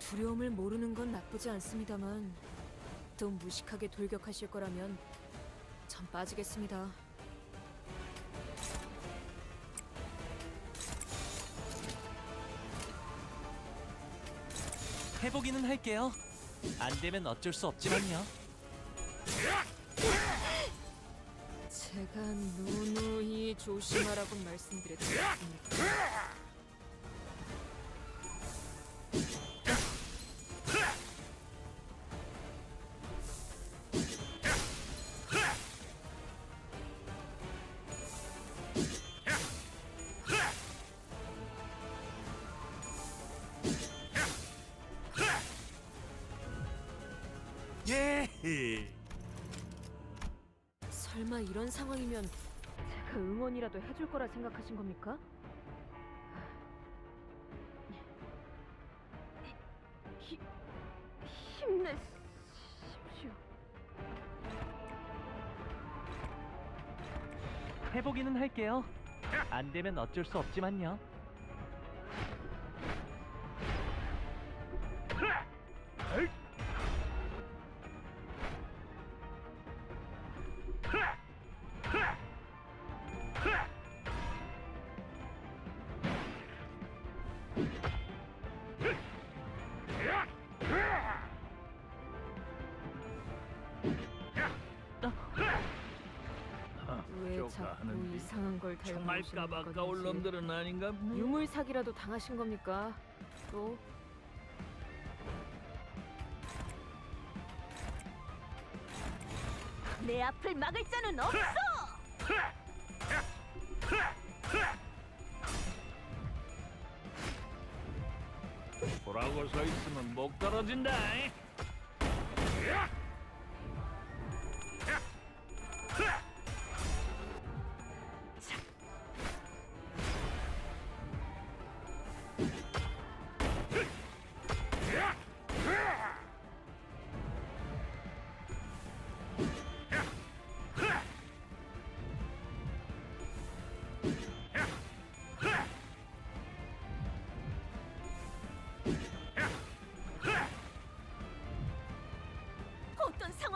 두려움을 모르는 건 나쁘지 않습니다만 또 무식하게 돌격하실 거라면 전 빠지겠습니다. 해보기는 할게요. 안 되면 어쩔 수 없지만요. 제가 누누이 조심하라고 말씀드렸지 않습니까? 이런 상황이면 제가 응원이라도 해줄 거라 생각하신 겁니까? 히, 힘내십시오. 해보기는 할게요. 안 되면 어쩔 수 없지만요. 왜 저가 자꾸 하는데 이상한 걸 달고 정말 오시는 건지. 놈들은 아닌가? 뭐? 유물 사기라도 당하신 겁니까? 또 내 앞을 막을 자는 없어! 보라고 서 있으면 목 떨어진다. 어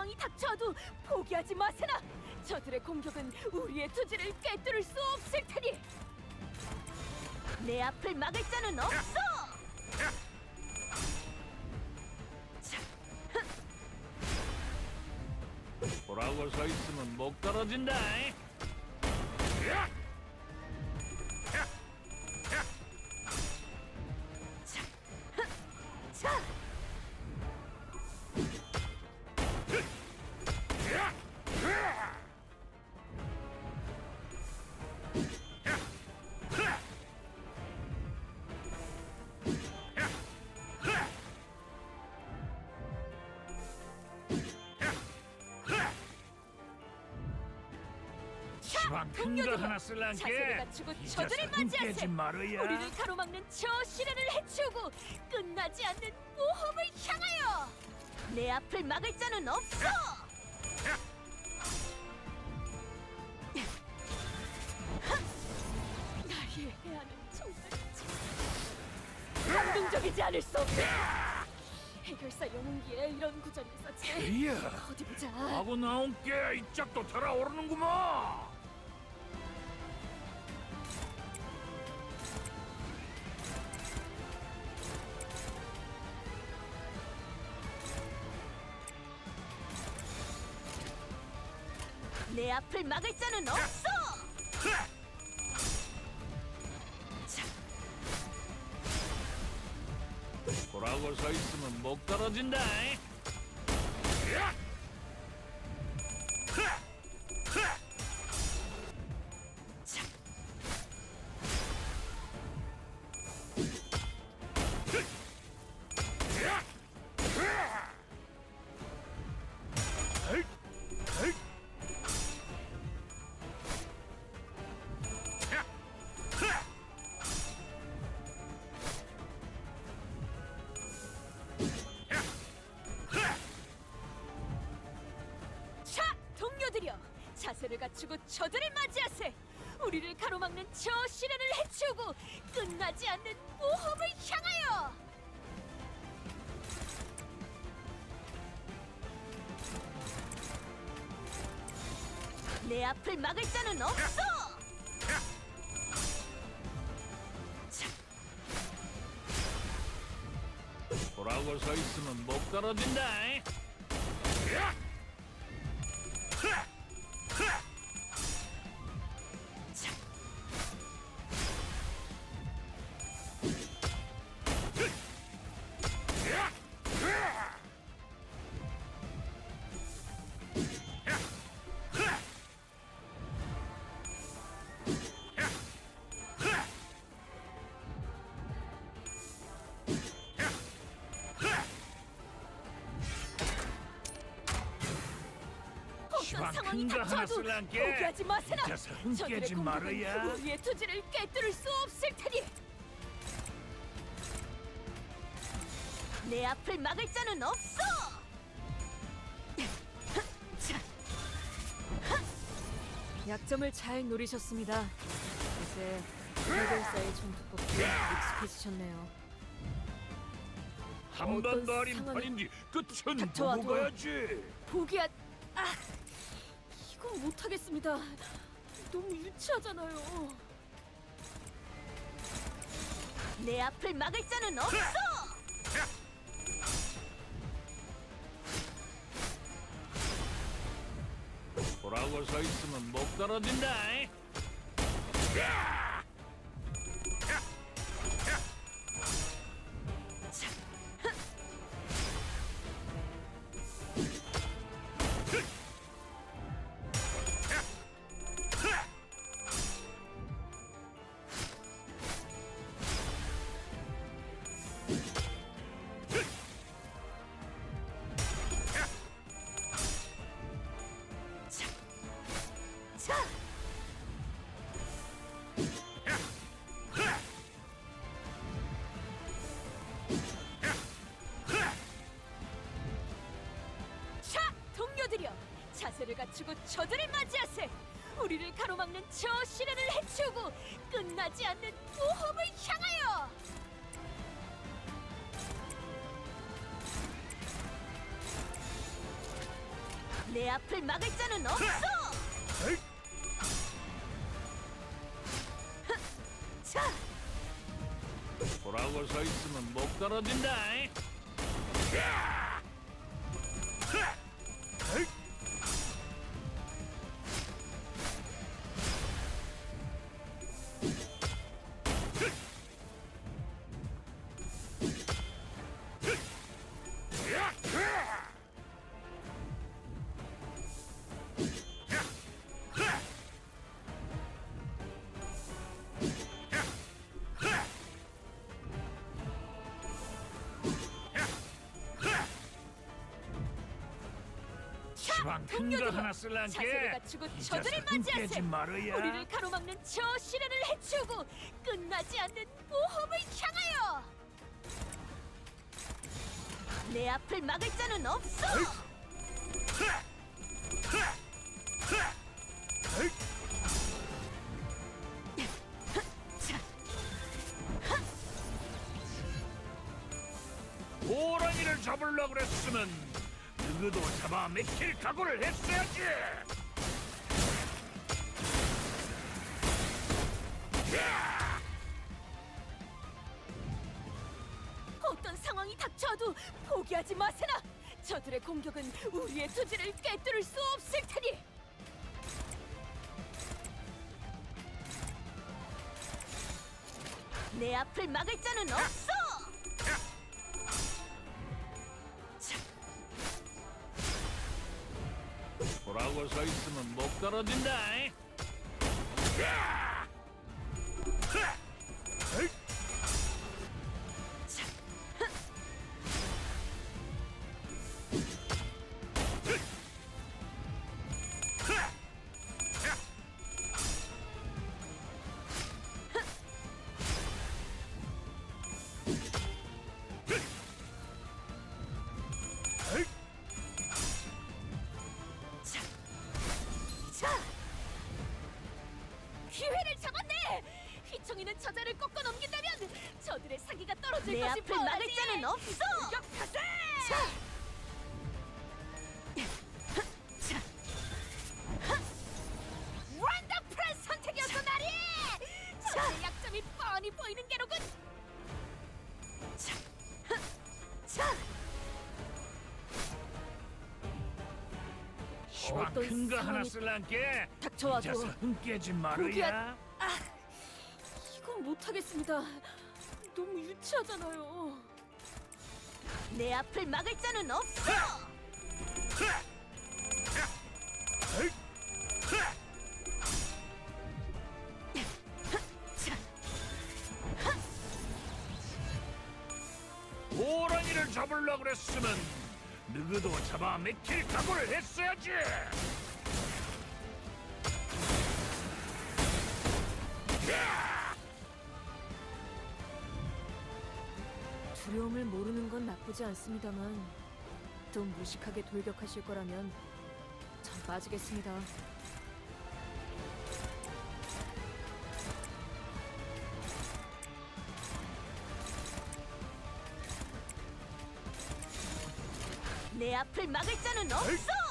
상황이 닥쳐와도 포기하지 마세나! 저들의 공격은 우리의 투지를 꿰뚫을 수 없을 테니! 내 앞을 막을 자는 없어! 보라고 서 있으면 목 떨어진다. 자! 큰거 동료들아, 하나 자세를 쓸란게. 갖추고 이 저들을 맞이하세! 우리를 가로막는 저 시련을 해치우고 끝나지 않는 모험을 향하여! 내 앞을 막을 자는 없어! 나의 해안은 정말 감동적이지 않을 수 없네! 해결사 영웅기에 이런 있었지 이야. 어디 보자 하고 나온 게 이 짝도 달아오르는구만. 내 앞을 막을 자는 없어! 보라고 서 있으면 목 떨어진다. 자, 기세를 갖추고 저들을 맞이하세! 우리를 가로막는 저 시련을 해치우고 끝나지 않는 모험을 향하여! 내 앞을 막을 자는 없어! 돌아오고 서 있으면 목 떨어진다. 야! 상황이 닥쳐도. 포기하지. 혼자서 흥 저들의 공격은 말아야. 우리의 투지를 꿰뚫을 수 없을 테니. 내 앞을 막을 자는 없어. 자, 약점을 잘 노리셨습니다. 이제 해결사의 전투법에 익숙해지셨네요. 한번 어떤 말인 상황이 판인지 끝은 닥쳐와도- 보고 가야지. 포기하... 아... 못하겠습니다. 너무 유치하잖아요. 내 앞을 막을 자는 없어. 보라고 서 있으면 못 떨어진다. 야! 갖추고 저들을 맞이하세. 우리를 가로막는 저 시련을 해치우고 끝나지 않는 모험을 향하여. 내 앞을 막을 자는 없어. 자, 보라고 서 있으면 못 떨어진다. 야! 시방 큰거 동료들이여, 하나 자세를 쓸란게. 갖추고 저들을 깨지 맞이하세. 말아야. 우리를 가로막는 저 시련을 해치우고 끝나지 않는 모험을 향하여. 내 앞을 막을 자는 없어. 호랑이를 잡으려고 그랬으면 누구도 잡아 맥힐 각오를 했어야지. 야! 어떤 상황이 닥쳐도 포기하지 마세나. 저들의 공격은 우리의 투지를 꿰뚫을 수 없을 테니. 내 앞을 막을 자는 없 어. 보라고 서 있으면 못 떨어진다. 야! 앞을 막을 자는 없어! 격하세! 완다풀한 선택이었어 나리! 저의 약점이 뻔히 보이는 게로군! 어떤 큰거 하나 쓸란께? 닥쳐와도 자서 깨지 말아야. 고귀한- 아, 이건 못하겠습니다. 유치하잖아요. 내 앞을 막을 자는 없어. 호랑이를 잡으려 그랬으면 누구도 잡아 맥힐 각오를 했어야지 두려움을 모르는 건 나쁘지 않습니다만 좀 무식하게 돌격하실 거라면 전 빠지겠습니다. 내 앞을 막을 자는 없어.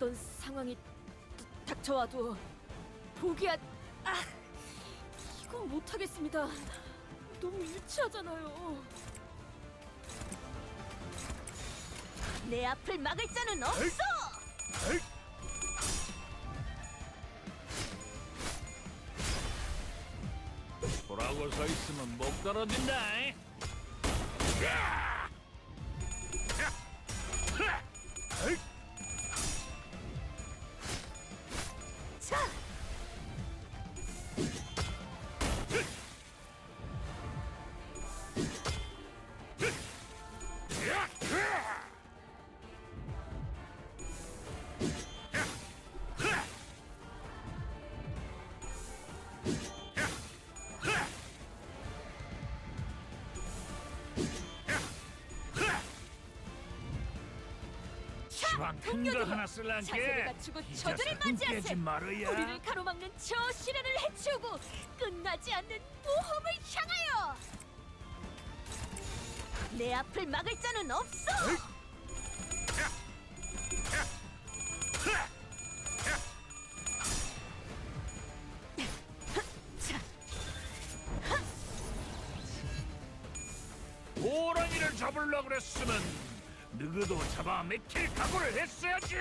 어떤 상황이 닥쳐와도 포기한 아 이건 못하겠습니다. 너무 유치하잖아요. 내 앞을 막을 자는 없어. 보라고 서 있으면 목 떨어진다 야! 야! 동료들이여, 하나 쓸란게 자세를 갖추고 흥 맞이하세. 우리를 가로막는 저 시련을 해치우고 끝나지 않는 모험을 향하여. 내 앞을 막을 자는 없어. 호랑이를 잡으려 그랬으면 누구도 잡아 맥힐 각오를 했어야지.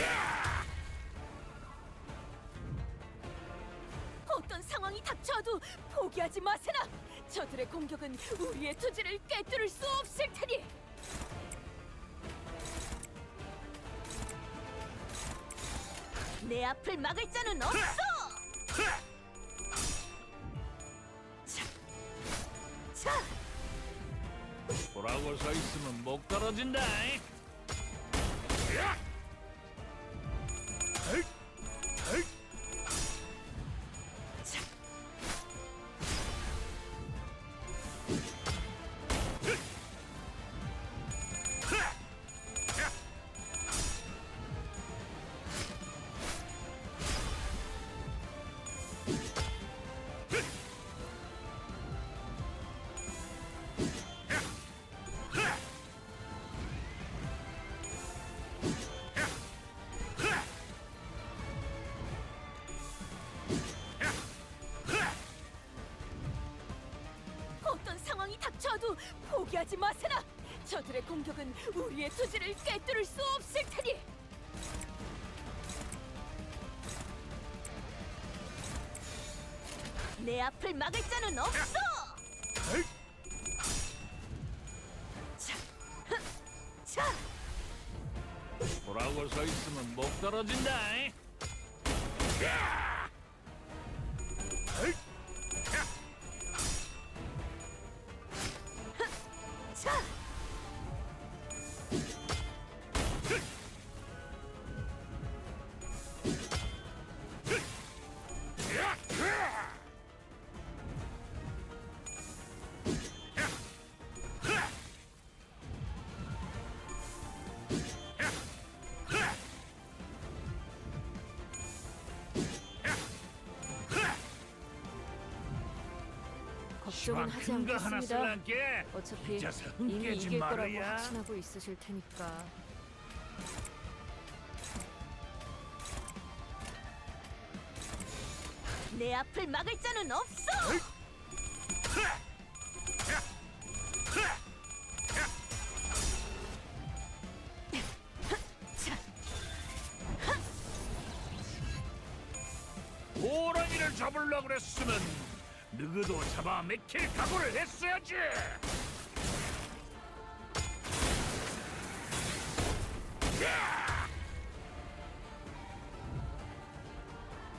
야! 어떤 상황이 닥쳐도 포기하지 마세나. 저들의 공격은 우리의 투지를 꿰뚫을 수 없을 테니. 내 앞을 막을 자는 없어. 있으면 목 떨어진다. 닥쳐도 포기하지 마세나. 저들의 공격은 우리의 투지를 꿰뚫을 수 없을 테니. 내 앞을 막을 자는 없어. 자, 흥, 자, 보라고 서 있으면 목 떨어진다. 야! 걱정은 하지 큰 거 하나 않겠습니다. 어차피 잊어서 이미 이길 거라고 말아야. 확신하고 있으실 테니까. 내 앞을 막을 자는 없어. 호랑이를 잡으려 그랬으면 누구도 잡아 맥힐 각오를 했어야지.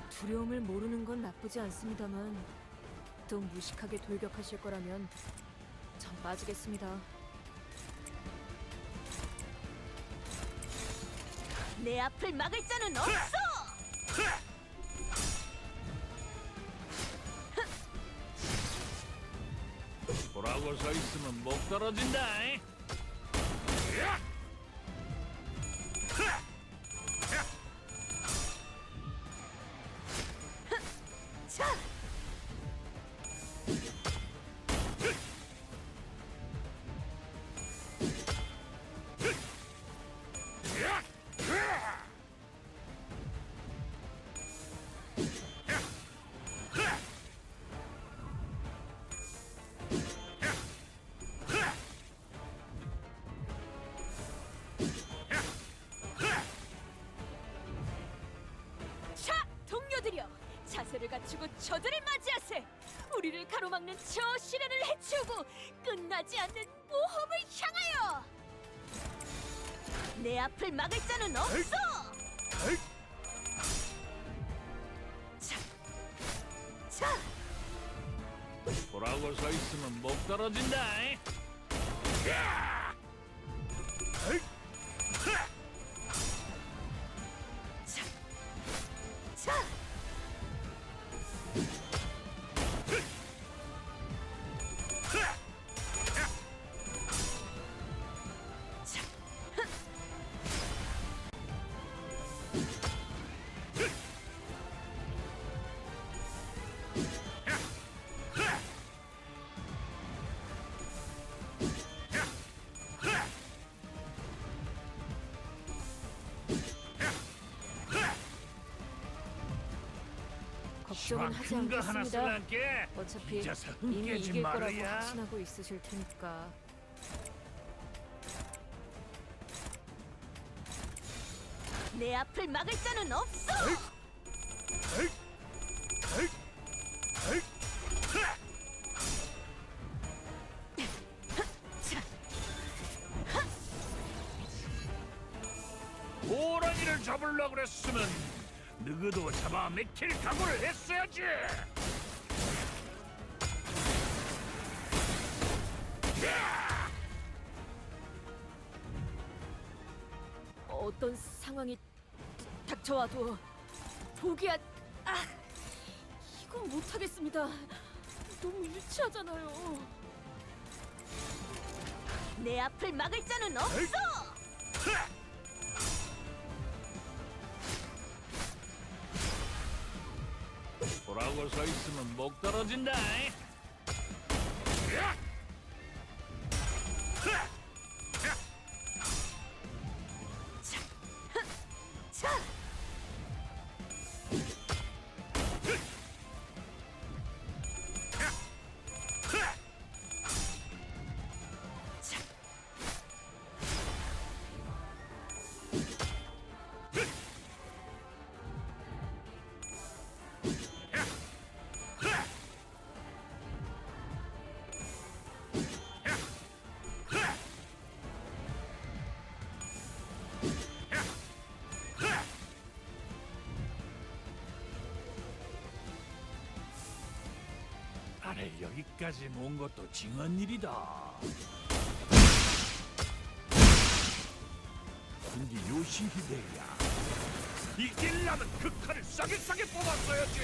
두려움을 모르는 건 나쁘지 않습니다만 더 무식하게 돌격하실 거라면 전 빠지겠습니다. 내 앞을 막을 자는 없어. 보라고 서 있으면 목 떨어진다. 자, 가로막는 저 시련을 해치우고 끝나지 않는 모험을 향하여. 내 앞을 막을 자는 없어. 자, 자, 보라고 서 있으면 목 떨어진다. 자, 자. 자, 걱정은 하지 큰거 하나 않겠습니다. 쓸란게 어차피 이미 이길 거라고 말아야. 확신하고 있으실 테니까. 내 앞을 막을 자는 없어. 호랑이를 잡으려 그랬으면 누구도 잡아 맥힐 각오를 했어 야지. 어떤 상황이 닥쳐와도 포기한 아 이건 못하겠습니다. 너무 유치하잖아요. 내 앞을 막을 자는 없어. 보라고 서 있으면 목 떨어진다. 자, 나를 여기까지 모은 것도 징한 일이다. 근데 요시히데야, 이길라면 극한을 싸게 싸게 뽑았어야지.